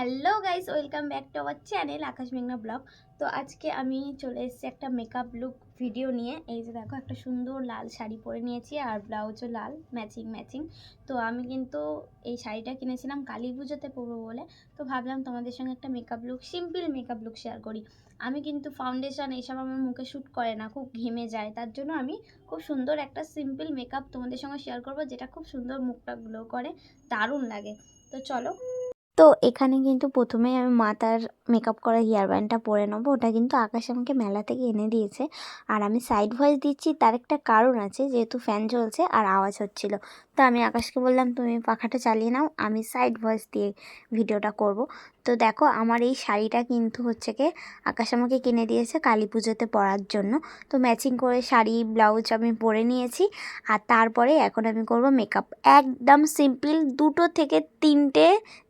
Hello guys welcome back to our channel Akash মেঘনা blog তো আজকে আমি চলে এসেছি একটা মেকআপ লুক ভিডিও নিয়ে। এই যে দেখো, একটা সুন্দর লাল শাড়ি পরে নিয়েছি আর ব্লাউজও লাল ম্যাচিং ম্যাচিং তো আমি কিন্তু এই শাড়িটা কিনেছিলাম কালী পুজোতে পরবো বলে। তো ভাবলাম তোমাদের সঙ্গে একটা makeup look simple makeup look share করি। আমি কিন্তু ফাউন্ডেশন এইসব আমার মুখে শ্যুট করে না, খুব ঘেমে যায়। তার জন্য আমি খুব সুন্দর একটা সিম্পল মেকআপ তোমাদের সঙ্গে শেয়ার করব, যেটা খুব সুন্দর মুখটা গ্লো করে, দারুণ লাগে। তো চলো তো এখানে কিন্তু প্রথমে আমি মাথার মেকআপ করা হেয়ার ব্যান্ডটা পরে নেব। ওটা কিন্তু আকাশ আমাকে মেলা থেকে এনে দিয়েছে। আর আমি সাইড ভয়েস দিচ্ছি, তার একটা কারণ আছে, যেহেতু ফ্যান চলছে আর আওয়াজ হচ্ছিল। তো আমি আকাশকে বললাম, তুমি পাখাটা চালিয়ে নাও, আমি সাইড ভয়েস দিয়ে ভিডিওটা করব। তো দেখো, আমার এই শাড়িটা কিন্তু হচ্ছে কি আকাশ আমাকে কিনে দিয়েছে কালী পুজোতে পরার জন্য। তো ম্যাচিং করে শাড়ি ব্লাউজ আমি পরে নিয়েছি আর তারপরে এখন আমি করব মেকআপ একদম সিম্পল দুটো থেকে তিনটে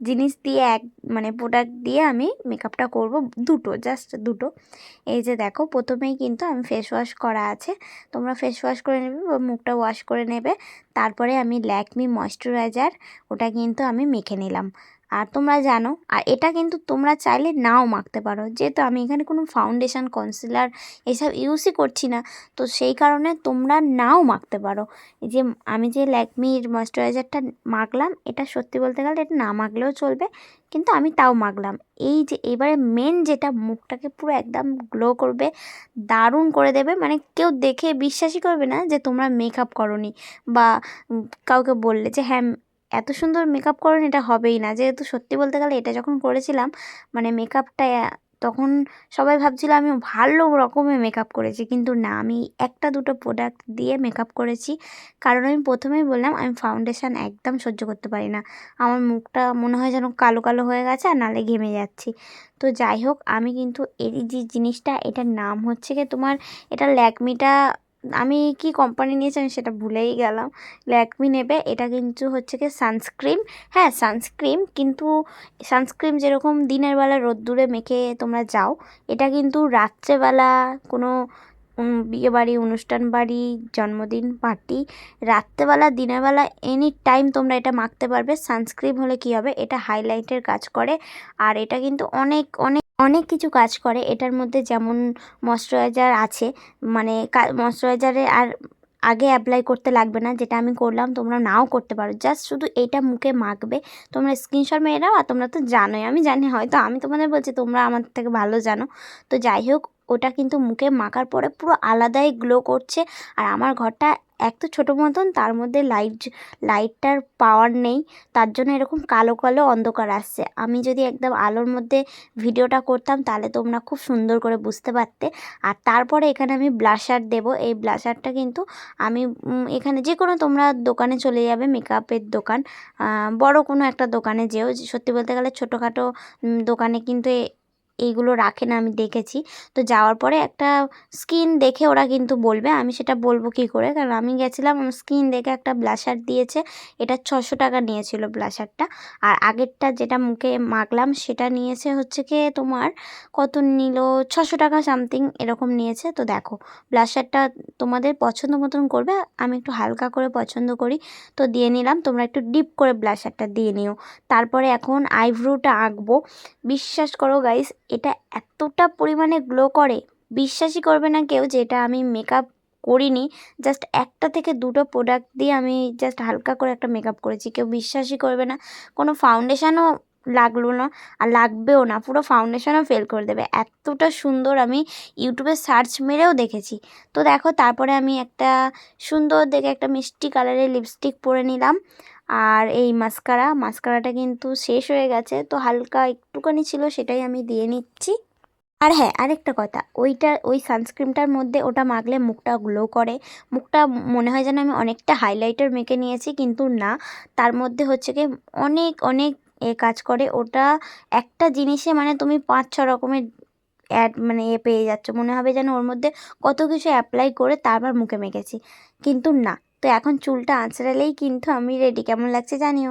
জিনিস দিয়ে এক মানে প্রোডাক্ট দিয়ে আমি মেকআপটা করব দুটো জাস্ট দুটো। এই যে দেখো, প্রথমেই কিন্তু আমি ফেস ওয়াশ করা আছে। তোমরা ফেস ওয়াশ করে নেবে বা মুখটা ওয়াশ করে নেবে। তারপরে আমি ল্যাকমি ময়শ্চারাইজার ওটা কিন্তু আমি মেখে নিলাম। আর তোমরা জানো, আর এটা কিন্তু তোমরা চাইলে নাও মাখতে পারো। যেহেতু আমি এখানে কোনো ফাউন্ডেশন কনসিলার এসব ইউজই করছি না, তো সেই কারণে তোমরা নাও মাখতে পারো। যে আমি যে ল্যাকমির ময়শ্চারাইজারটা মাখলাম, এটা সত্যি বলতে গেলে এটা না মাখলেও চলবে, কিন্তু আমি তাও মাখলাম। এই যে এবারে মেন যেটা মুখটাকে পুরো একদম গ্লো করবে, দারুণ করে দেবে মানে কেউ দেখে বিশ্বাসই করবে না যে তোমরা মেকআপ করনি, বা কাউকে বললে যে হ্যাঁ এত সুন্দর মেকআপ করেন এটা হবেই না। যেহেতু সত্যি বলতে গেলে এটা যখন করেছিলাম মানে মেকআপটা তখন সবাই ভাবছিল আমি ভালো রকমের মেকআপ করেছি। কিন্তু না, আমি একটা দুটো প্রোডাক্ট দিয়ে মেকআপ করেছি। কারণ আমি প্রথমেই বললাম, আমি ফাউন্ডেশান একদম সহ্য করতে পারি না। আমার মুখটা মনে হয় যেন কালো কালো হয়ে গেছে আর নালে ঘেমে যাচ্ছি। তো যাই হোক, আমি কিন্তু এই যে জিনিসটা, এটার নাম হচ্ছে কি তোমার, এটা ল্যাকমিটা আমি কি কোম্পানি নিয়েছি আমি সেটা ভুলেই গেলাম। ল্যাকমি নেবে, এটা কিন্তু হচ্ছে কি সানস্ক্রিন হ্যাঁ সানস্ক্রিন কিন্তু সানস্ক্রিন যেরকম দিনের বেলা রোদ্দুরে মেখে তোমরা যাও, এটা কিন্তু রাত্রেবেলা কোনো বিয়েবাড়ি অনুষ্ঠান বাড়ি, জন্মদিন পার্টি রাত্রেবেলা দিনের বেলা এনি টাইম তোমরা এটা মাখতে পারবে। সানস্ক্রিন হলে কী হবে? এটা হাইলাইটের কাজ করে। আর এটা কিন্তু অনেক অনেক অনেক কিছু কাজ করে। এটার মধ্যে যেমন ময়শ্চারাইজার আছে মানে ময়শ্চারাইজারে আর আগে অ্যাপ্লাই করতে লাগবে না, যেটা আমি করলাম, তোমরা নাও করতে পারো। জাস্ট শুধু এইটা মুখে মাখবে। তোমরা স্ক্রিনশট মেরে নাও আর তোমরা তো জানোই। আমি জানি, হয়তো আমি তোমাদের বলছি, তোমরা আমার থেকে ভালো জানো। তো যাই হোক, ওটা কিন্তু মুখে মাখার পরে পুরো আলাদাই গ্লো করছে। আর আমার ঘরটা এক তো ছোটো মতন, তার মধ্যে লাইট লাইটটার পাওয়ার নেই, তার জন্য এরকম কালো কালো অন্ধকার আসছে। আমি যদি একদম আলোর মধ্যে ভিডিওটা করতাম, তাহলে তোমরা খুব সুন্দর করে বুঝতে পারতে। আর তারপরে এখানে আমি ব্লাশার দেব। এই ব্লাশারটা কিন্তু আমি এখানে যে কোনো তোমরা দোকানে চলে যাবে মেকআপের দোকান বড় কোনো একটা দোকানে যেও। সত্যি বলতে গেলে ছোটোখাটো দোকানে কিন্তু এইগুলো রাখে না, আমি দেখেছি। তো যাওয়ার পরে একটা স্কিন দেখে ওরা কিন্তু বলবে, আমি সেটা বলব কী করে? কারণ আমি গেছিলাম আমার স্কিন দেখে একটা ব্লাশার দিয়েছে, এটা ছশো টাকা নিয়েছিল ব্লাশারটা। আর আগেরটা যেটা মুখে মাখলাম, সেটা নিয়েছে হচ্ছে কি তোমার, কত নিল? ছশো টাকা সামথিং এরকম নিয়েছে। তো দেখো, ব্লাশারটা তোমাদের পছন্দ মতন করবে, আমি একটু হালকা করে পছন্দ করি। তো দিয়ে নিলাম, তোমরা একটু ডিপ করে ব্লাশারটা দিয়ে নিও। তারপরে এখন আইব্রোটা আঁকবো। বিশ্বাস করো গাইস এটা এতটা পরিমাণে গ্লো করে, বিশ্বাসই করবে না কেউ যে এটা আমি মেকআপ করিনি জাস্ট একটা থেকে দুটো প্রোডাক্ট দিয়ে আমি জাস্ট হালকা করে একটা মেকআপ করেছি, কেউ বিশ্বাসই করবে না, কোনো ফাউন্ডেশনও লাগল না, আর লাগবেও না, পুরো ফাউন্ডেশনও ফেল করে দেবে, এতটা সুন্দর আমি ইউটিউবে সার্চ মেরেও দেখেছি। তো দেখো, তারপরে আমি একটা সুন্দর দেখে একটা মিষ্টি কালারের লিপস্টিক পরে নিলাম আর এই মাস্কারা, মাস্কারাটা কিন্তু শেষ হয়ে গেছে, তো হালকা একটুখানি ছিল সেটাই আমি দিয়ে নিচ্ছি। আর হ্যাঁ আরেকটা কথা, ওইটা, ওই সানস্ক্রিনটার মধ্যে ওটা মাখলে মুখটা গ্লো করে। মুখটা মনে হয় যেন আমি অনেকটা হাইলাইটার মেখে নিয়েছি, কিন্তু না, তার মধ্যে হচ্ছে কি অনেক অনেক এ কাজ করে। ওটা একটা জিনিসে মানে তুমি পাঁচ ছ রকমের অ্যাড মানে এ পেয়ে যাচ্ছ। মনে হবে যেন ওর মধ্যে কত কিছু অ্যাপ্লাই করে তারপর মুখে মেখেছি। কিন্তু না তো এখন চুলটা আঁচড়ালেই কিন্তু আমি রেডি কেমন লাগছে জানিও?